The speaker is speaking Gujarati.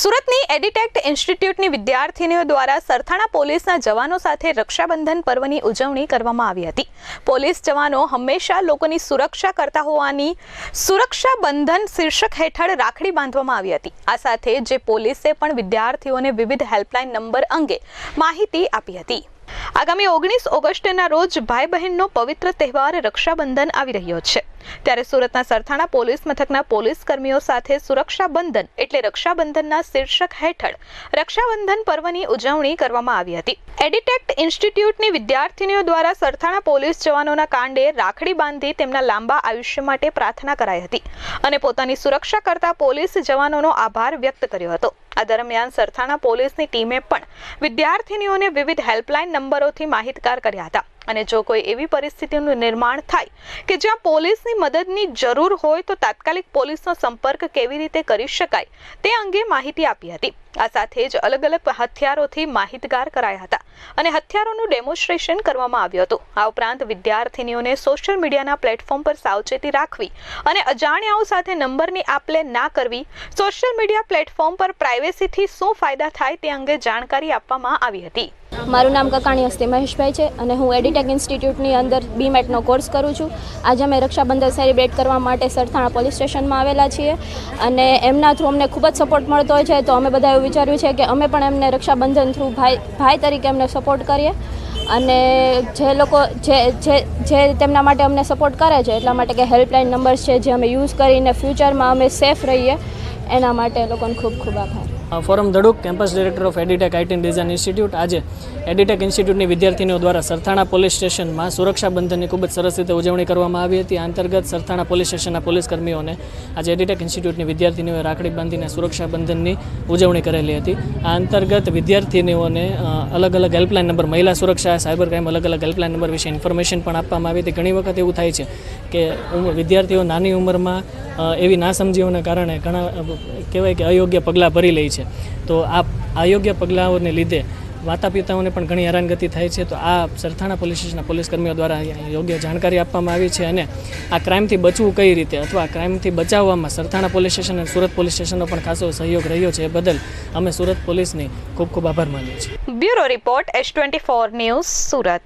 સુરતની એડિટેક્ટ ઇન્સ્ટિટ્યૂટની વિદ્યાર્થીનીઓ દ્વારા સરથાણા પોલીસના જવાનો સાથે રક્ષાબંધન પર્વની ઉજવણી કરવામાં આવી હતી. પોલીસ જવાનો હંમેશા લોકોની સુરક્ષા કરતા હોવાની સુરક્ષા બંધન શીર્ષક હેઠળ રાખડી બાંધવામાં આવી હતી. આ સાથે જે પોલીસે પણ વિદ્યાર્થીઓને વિવિધ હેલ્પલાઇન નંબર અંગે માહિતી આપી હતી. આગામી ઓગણીસ ઓગસ્ટના રોજ ભાઈ બહેનનો પવિત્ર તહેવાર રક્ષાબંધન આવી રહ્યો છે. ત્યારે સુરતના સરથાણા પોલીસ મથકના પોલીસ કર્મીઓ સાથે સુરક્ષાબંધન એટલે રક્ષાબંધનના શીર્ષક હેઠળ રક્ષાબંધન પર્વની ઉજવણી કરવામાં આવી હતી. એડિટેક્ટ ઇન્સ્ટિટ્યૂટની વિદ્યાર્થીનીઓ દ્વારા સરથાણા પોલીસ જવાનોના કાંડે રાખડી બાંધી તેમના લાંબા આયુષ્ય માટે પ્રાર્થના કરાઈ હતી અને પોતાની સુરક્ષા કરતા પોલીસ જવાનોનો આભાર વ્યક્ત કર્યો હતો. આ દરમિયાન સરથાણા પોલીસની ટીમે પણ વિદ્યાર્થીનીઓને વિવિધ હેલ્પલાઇન નંબરોથી માહિતગાર કર્યા હતા. અને જો કોઈ એવી પરિસ્થિતિનું નિર્માણ થાય કે જ્યાં પોલીસની મદદની જરૂર હોય તો તાત્કાલિક પોલીસનો સંપર્ક કેવી રીતે કરી શકાય તે અંગે માહિતી આપી હતી. આ સાથે જ અલગ અલગ હથિયારોથી માહિતગાર કરાયા હતા અને હથિયારોનું ડેમોન્સ્ટ્રેશન કરવામાં આવ્યું હતું. આ ઉપરાંત વિદ્યાર્થીનીઓને સોશિયલ મીડિયાના પ્લેટફોર્મ પર સાવચેતી રાખવી અને અજાણ્યાઓ સાથે નંબરની આપ લે ના કરવી, સોશિયલ મીડિયા પ્લેટફોર્મ પર પ્રાઇવેસીથી શું ફાયદા થાય તે અંગે જાણકારી આપવામાં આવી હતી. મારું નામ કકાણી હસ્તી મહેશભાઈ છે અને હું એડિટેક ઇન્સ્ટિટ્યૂટની અંદર બીમેટનો કોર્સ કરું છું. આજે અમે રક્ષાબંધન સેલિબ્રેટ કરવા માટે સરથાણા પોલીસ સ્ટેશનમાં આવેલા છીએ અને એમના થ્રુ અમને ખૂબ જ સપોર્ટ મળતો હોય છે. તો અમે બધા એવું વિચાર્યું છે કે અમે પણ એમને રક્ષાબંધન થ્રુ ભાઈ ભાઈ તરીકે એમને સપોર્ટ કરીએ અને જે લોકો, જે જે જે તેમના માટે અમને સપોર્ટ કરે છે, એટલા માટે કે હેલ્પલાઇન નંબર્સ છે જે અમે યુઝ કરીને ફ્યુચરમાં અમે સેફ રહીએ. એના માટે એ લોકોને ખૂબ ખૂબ આભાર. Forum Dhaduk campus director of Aditech IT design institute આજે એડિટેક ઇન્સ્ટિટ્યૂટની વિદ્યાર્થીનીઓ દ્વારા સરથાણા પોલીસ સ્ટેશનમાં સુરક્ષા બંધનની ખૂબ જ સરસ રીતે ઉજવણી કરવામાં આવી હતી. આ અંતર્ગત સરથાણા પોલીસ સ્ટેશનના પોલીસ કર્મીઓને આજે એડિટેક ઇન્સ્ટિટ્યૂટની વિદ્યાર્થીનીઓએ રાખડી બાંધીને સુરક્ષા બંધનની ઉજવણી કરેલી હતી. આ અંતર્ગત વિદ્યાર્થીનીઓને અલગ અલગ હેલ્પલાઇન નંબર મહિલા સુરક્ષા, સાયબર ક્રાઇમ અલગ અલગ હેલ્પલાઇન નંબર વિશે ઇન્ફોર્મેશન પણ આપવામાં આવી હતી. ઘણી વખત એવું થાય છે કે વિદ્યાર્થીઓ નાની ઉંમરમાં એવી નાસમજીઓને કારણે ઘણા કહેવાય કે અયોગ્ય પગલાં ભરી લે છે. તો આ અયોગ્ય પગલાઓને લીધે માતા પિતાઓને પણ ઘણી હેરાનગતિ થાય છે. તો આ સરથાણા પોલીસ સ્ટેશનના પોલીસ કર્મીઓ દ્વારા યોગ્ય જાણકારી આપવામાં આવી છે અને આ ક્રાઇમથી બચવું કઈ રીતે અથવા ક્રાઇમથી બચાવવામાં સરથાણા પોલીસ સ્ટેશન અને સુરત પોલીસ સ્ટેશનનો પણ ખાસો સહયોગ રહ્યો છે એ બદલ અમે સુરત પોલીસની ખૂબ ખૂબ આભાર માનીએ છીએ. Bureau report S twenty four news Surat.